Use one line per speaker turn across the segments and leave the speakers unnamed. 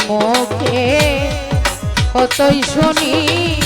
মুখে কতই শুনি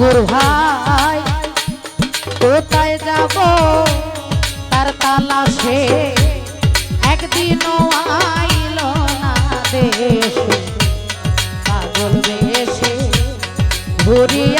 ঠাকুর ভাই কোথায় যাব? তার তালাশে একদিনও আইল না দেশে। পাগল বেশে ঘুরিয়া